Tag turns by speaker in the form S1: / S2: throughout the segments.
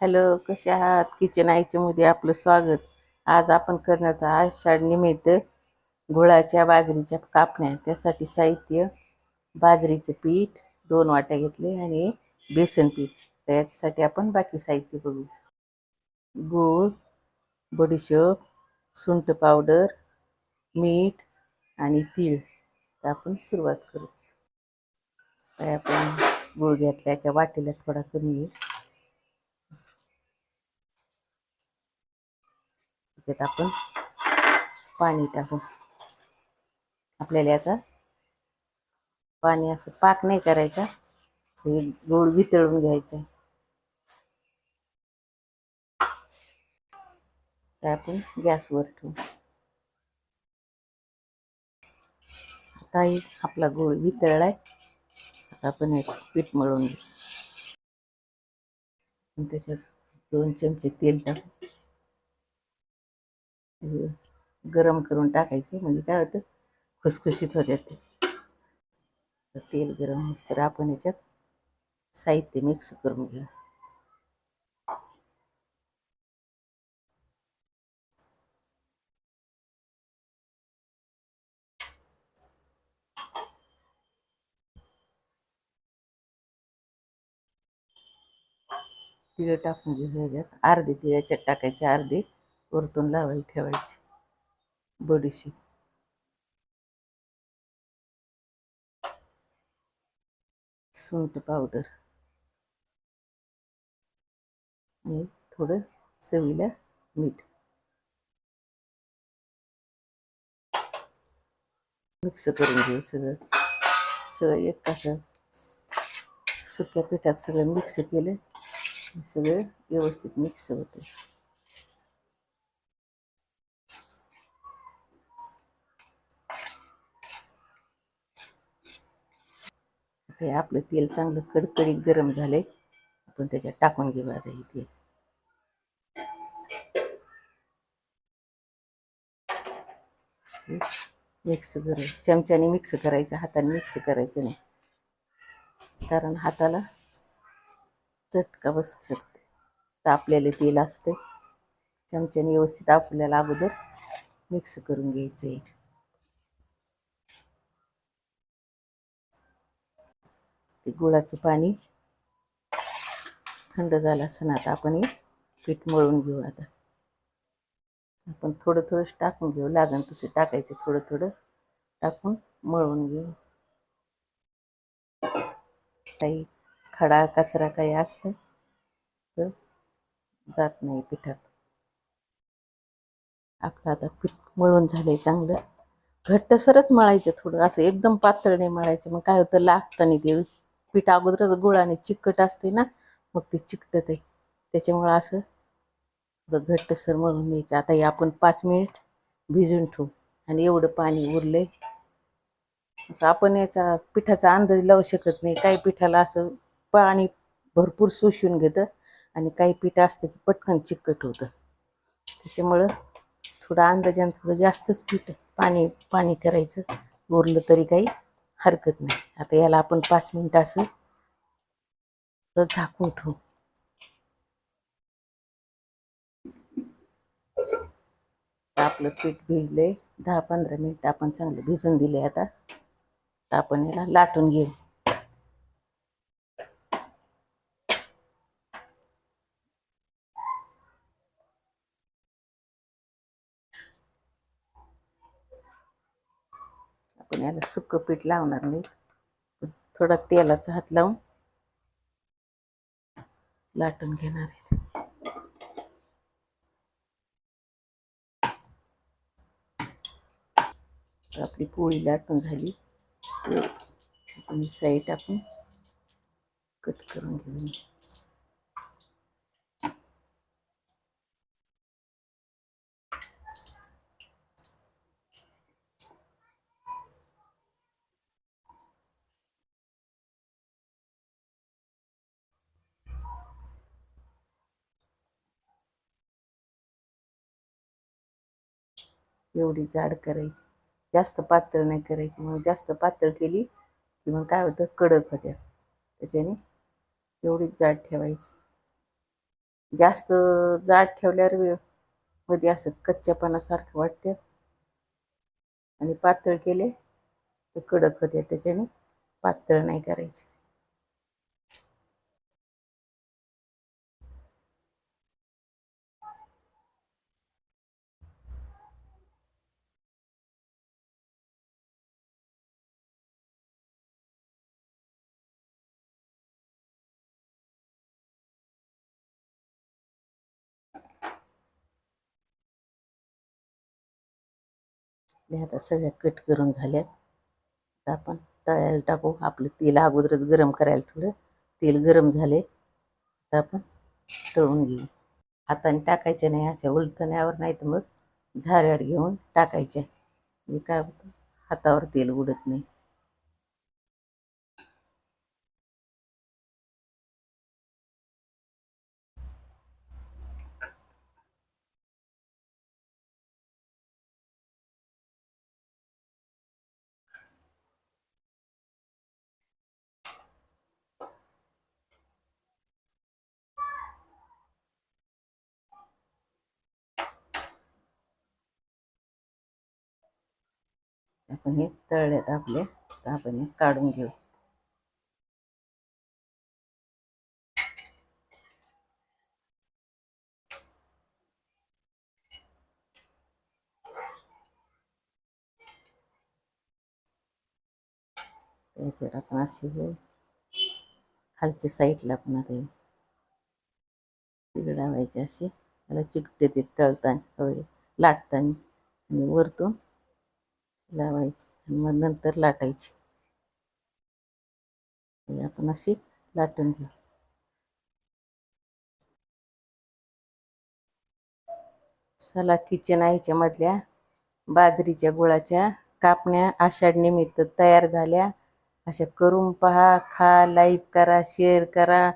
S1: Hello कसे आहात? Kitchen आईच्यामध्ये आपलं स्वागत. आज आपण करणार आहोत आषाढ निमित्त गुळाच्या बाजरीच्या कापण्या. त्यासाठी साहित्य बाजरीचं पीठ दोन वाट्या घेतले आणि बेसन पीठ. तर याच्यासाठी आपण बाकी साहित्य बघू. गूळ बडीशोप सुंठ पावडर मीठ आणि तीळ. तर आपण सुरुवात करू. तर आपण गूळ घेतला एका वाटीला थोडा कमी. त्याच्यात आपण पाणी टाकू. आपल्याला याचा पाणी असं पाक नाही करायचा. गोड वितळून घ्यायचा. तर आपण गॅसवर ठेवू. आता एक आपला गोळ वितळलाय. आता आपण एक पीठ मळून घेऊ. त्याच्यात दोन चमचे तेल टाकू. गरम करून टाकायचे. म्हणजे काय होतं? खुसखुशीत होत्या ते तेल गरम तर आपण याच्यात साहित्य मिक्स करून घेऊ. तिळ टाकून घेऊ ह्याच्यात. अर्धे तिळाच्यात टाकायचे अर्धे. वरतून लावायला ठेवायची. बडीशी सुंठ पावडर. आणि थोडं चवीला मीठ. मिक्स करून घेऊ सगळं. सगळं एक तास सुक्या पिठात सगळं मिक्स केलं. सगळं व्यवस्थित मिक्स होतं. ते आपलं तेल चांगलं कडकडीत गरम झालंय. आपण त्याच्यात टाकून घेऊ आता हे तेल. मिक्स कर. चमच्याने मिक्स करायचं हाताने मिक्स करायचं नाही. कारण हाताला चटका बसू शकते. तापलेले तेल असते चमच्याने व्यवस्थित आपल्याला अगोदर मिक्स करून घ्यायचं आहे गुळाचं पाणी. थंड झालं असं आता आपण हे पीठ मळून घेऊ आता. आपण थोडं थोडंच टाकून घेऊ. लागण तसे टाकायचे थोडं थोडं टाकून मळून घेऊ. काही खडा कचरा काही असला तर जात नाही पिठात. आपलं आता पीठ मळून झालंय चांगलं. घट्टसरच मळायचं थोडं. असं एकदम पातळ नाही मळायचं. मग काय होतं? लागतं नाही ते पीठ अगोदरच गुळाने चिकट असते ना मग ते चिकटत आहे त्याच्यामुळं असं थोडं घट्टसर मळून द्यायचं आता हे आपण पाच मिनिट भिजून ठेवू. आणि एवढं पाणी उरलंय. असं आपण याचा पिठाचा अंदाज लावू शकत नाही. काही पिठाला असं पाणी भरपूर शोषून घेतं आणि काही पीठ असतं की पटकन चिकट होतं. त्याच्यामुळं थोडं अंदाजानं थोडं जास्तच पीठ पाणी पाणी करायचं. उरलं तरी काही हरकत नाही. आता याला आपण पाच मिनिट असं झाकून ठेवू. आपलं पीठ भिजलंय. दहा पंधरा मिनिट आपण चांगलं भिजून दिले आता आपण याला लाटून घेऊ. आपण याला सुक्क पीठ लावणार नाही थोडा तेलाचा हात लावून लाटून घेणार आहेत आपली पोळी लाटून झाली. आपण साईड आपण कट करून घेऊन एवढी जाड करायची. जास्त पातळ नाही करायची. मग जास्त पातळ केली की मग काय होतं? कडक होत्या. त्याच्याने एवढीच जाड ठेवायची. जास्त जाड ठेवल्यावर मध्ये असं कच्च्यापणासारखं वाटते आणि पातळ केले तर कडक होते त्याच्याने पातळ नाही करायचे. मी आता सगळ्या कट करून झाल्यात आता आपण तळायला टाकू. आपलं तेल अगोदरच गरम करायला ठेवलं. तेल गरम झाले. आता आपण तळून घेऊ. हाताने टाकायचे नाही अशा उलथण्यावर नाही तर मग झाऱ्यावर घेऊन टाकायच्या म्हणजे काय होतं हातावर तेल उडत नाही. आपण हे तळल्यात आपले. तर आपण हे काढून घेऊ. त्याच्यावर आपण अशी हे खालच्या साईडला पण आता तिकडे लावायचे त्याला चिकटे ते तळताना लाटताना. आणि वरतून लावायची मग नंतर लाटायची. आपण अशी लाटून घेऊ. चला किचन आईच्या मधल्या बाजरीच्या गुळाच्या कापण्या आषाढ निमित्त तयार झाल्या. अशा करून पहा खा लाईक करा शेअर करा.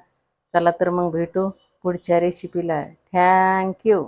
S1: चला तर मग भेटू पुढच्या रेसिपीला थँक्यू